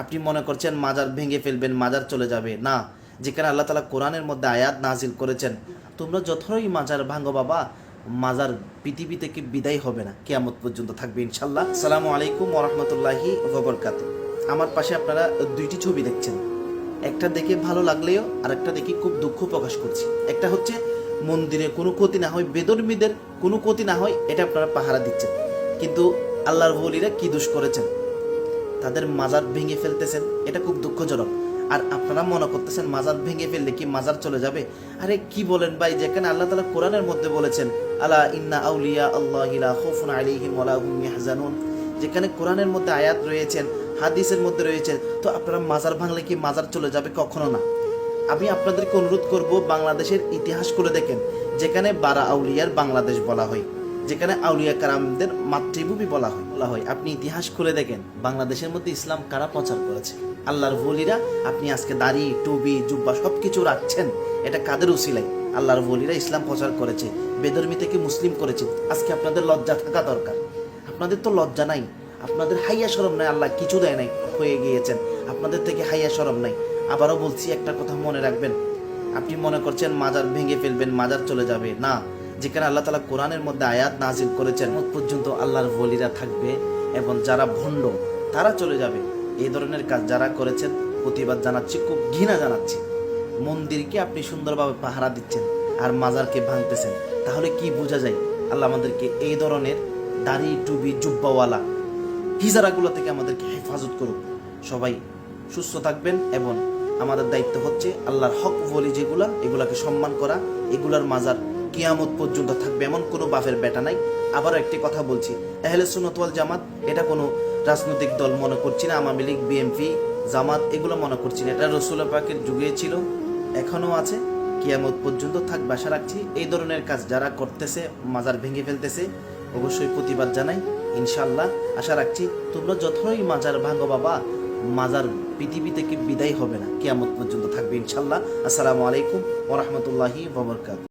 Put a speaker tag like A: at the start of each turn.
A: আপনি মনে করছেন মাজার ভেঙে ফেলবেন, মাজার চলে যাবে। না, যেখানে আল্লাহ তালা কোরআনের মধ্যে আয়াত নাজিল করেছেন, তোমরা যতই মাজার ভাঙো বাবা, মাজার পৃথিবী থেকে বিদায় হবে না, কেয়ামত পর্যন্ত থাকবে ইনশাল্লাহ সালামু আলাইকুম ওরহমতুল্লাহি ওবরকাত আমার পাশে আপনারা দুইটি ছবি দেখছেন, একটা দেখে ভালো লাগলেও আরেকটা দেখে খুব দুঃখ প্রকাশ করছি। একটা হচ্ছে, মন্দিরে কোনো ক্ষতি না হয়, বেদর্মীদের কোনো ক্ষতি না হয়, এটা আপনারা পাহারা দিচ্ছেন। কিন্তু আল্লাহর বলিরা কি দোষ করেছেন? তাদের মাজার ভেঙে ফেলতেছেন। এটা খুব দুঃখজনক। আর আপনারা মনে করতেছেন, মাজার ভেঙে ফেললে কি মাজার চলে যাবে? আরে কি বলেন ভাই, যেখানে আল্লাহ তালা কোরআনের মধ্যে বলেছেন, আলা ইন্না আউলিয়া আল্লাহ ইলা খৌফুন আলাইহিম ওয়ালা হুম ইয়াহজানুন। যেখানে কোরআনের মধ্যে আয়াত রয়েছেন, হাদিসের মধ্যে রয়েছেন, তো আপনারা মাজার ভাঙলে কি মাজার চলে যাবে? কখনো না। আমি আপনাদেরকে অনুরোধ করব, বাংলাদেশের ইতিহাস করে দেখেন, যেখানে বারা আউলিয়ার বাংলাদেশ বলা হয়। যেখানে আউলিয়া কারামদের মাতৃভূমি বলা হয়। বলা হয়, আপনি ইতিহাস খুলে দেখেন, বাংলাদেশের মধ্যে ইসলাম কারা প্রচার করেছে? আল্লাহর বলিরা আপনি আজকে দাড়ি টুবি জুব্বা সব কিছু রাখছেন, এটা কাদের উসিলাই আল্লাহর বলিরা ইসলাম প্রচার করেছে বেদর্মী থেকে মুসলিম করেছে, আজকে আপনাদের লজ্জা থাকা দরকার। আপনাদের তো লজ্জা নাই, আপনাদের হাইয়া সরম নাই, আল্লাহ কিছু দেয় নাই, হয়ে গিয়েছেন, আপনাদের থেকে হাইয়া সরম নাই। আবারও বলছি, একটা কথা মনে রাখবেন, আপনি মনে করছেন মাজার ভেঙে ফেলবেন, মাজার চলে যাবে, না যেখানে আল্লাহ তালা কোরআনের মধ্যে আয়াত নাজিল করেছেন পর্যন্ত আল্লাহর বলিরা থাকবে এবং যারা ভণ্ড, তারা চলে যাবে। এই ধরনের কাজ যারা করেছেন, প্রতিবাদ জানাচ্ছি, খুব ঘৃণা জানাচ্ছি। মন্দিরকে আপনি সুন্দরভাবে পাহারা দিচ্ছেন আর মাজারকে ভাঙতেছেন। তাহলে কি বোঝা যায়? আল্লাহ আমাদেরকে এই ধরনের দাড়ি টুবি জুব্বাওয়ালা, হিজারাগুলো থেকে আমাদেরকে হেফাজত করুক। সবাই সুস্থ থাকবেন এবং আমাদের দায়িত্ব হচ্ছে আল্লাহর হক বলি যেগুলা, এগুলাকে সম্মান করা, এগুলার মাজার কিয়ামত পর্যন্ত থাকবে, এমন কোনো বাফের বেটা নাই। আবারও একটি কথা বলছি এহলে সুনতওয়াল জামাত, এটা কোনো রাজনৈতিক দল মনে করছি না, আওয়ামী লীগ বিএমপি জামাত, এগুলো মনে করছি না। এটা রসুল পাকের যুগে ছিল, এখনও আছে, কিয়ামত পর্যন্ত থাকবে, আশা রাখছি এই ধরনের কাজ যারা করতেছে, মাজার ভেঙে ফেলতেছে, অবশ্যই প্রতিবাদ জানাই ইনশাল্লাহ আশা রাখছি তোমরা যতই মাজার ভাঙো বাবা, মাজার পৃথিবী থেকে বিদায় হবে না, কিয়ামত পর্যন্ত থাকবে ইনশাল্লাহ আসসালামু আলাইকুম ওরহমতুল্লাহি ববরকাত